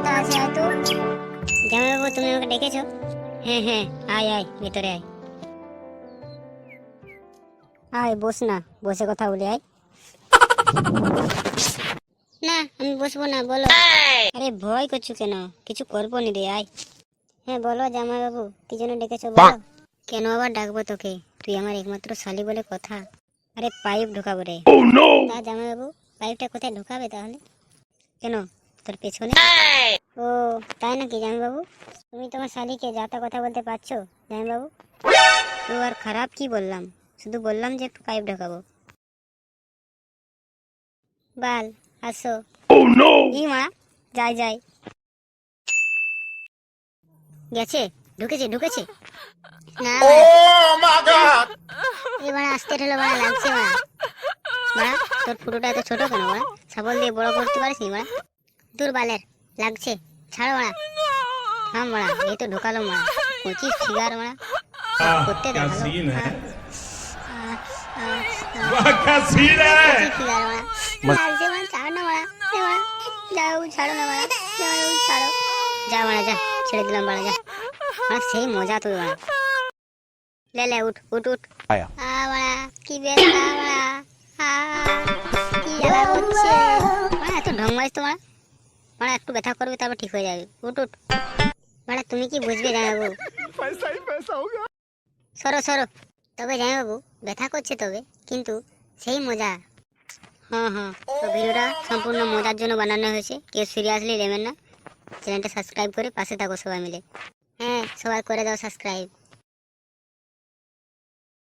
কথা আছে হয়তো। জামাইবাবু তুমি আমাকে ডেকেছো? হ্যাঁ হ্যাঁ আয় আয় ভিতরে আয়। আয় বস না বসে কথা বলি আয়। না আমি বসবো না বলো। আরে ভয় করছ কেন? কিছু করব নি রে আয়। হ্যাঁ বলো জামাইবাবু কি জন্য ডেকেছো বলো। কেন আবার ডাকবো তোকে? তুই আমার একমাত্র শালি বলে কথা। আরে পাইপ ঢোকাবো রে। তা জামাইবাবু পাইপটা কোথায় ঢোকাবে তাহলে? কেন? তোর পেছনে? ও তাই নাকি জামাইবাবু তুমি তোমার শালিকে যাতা কথা বলতে পারছ জামাইবাবু তো আর খারাপ কি বললাম? শুধু বললাম যে একটু পাইপ ঢোকাবো। বাল আসো। ই মা যাই যাই। গেছে? ঢুকেছে ঢুকেছে? না এবার আসতে হলো বাড়া লাগছে বাড়া বাড়া তোর ফুটোটা এত ছোট কেন বাড়া সাবল দিয়ে বড় করতে পারিস নি বাড়া দুর্বালের লাগছে। ছাড় মারা। হ্যাঁ মারা এই তো ঢোকালো মা পঁচিশ সিগার মারা। করতে দেখাল হ্যাঁ। যা ছেড়ে দিলাম যা। সেই মজা তুই লে লে উঠ উঠ উঠ। কি বেশ কি ঢং মারিস তোমার বাড়া একটু ব্যথা করবে, তারপর ঠিক হয়ে যাবে। উঠ উঠ। বাড়া তুমি কি বুঝবে, জামাইবাবু? সরো সরো। তবে জামাইবাবু, ব্যথা করছে তবে, কিন্তু সেই মজা। হ্যাঁ হ্যাঁ। তো ভিডিওটা সম্পূর্ণ মজার জন্য বানানো হয়েছে। কেউ সিরিয়াসলি নেবেন না। চ্যানেলটা সাবস্ক্রাইব করে পাশে থাকো সবাই মিলে। হ্যাঁ সবাই করে দাও সাবস্ক্রাইব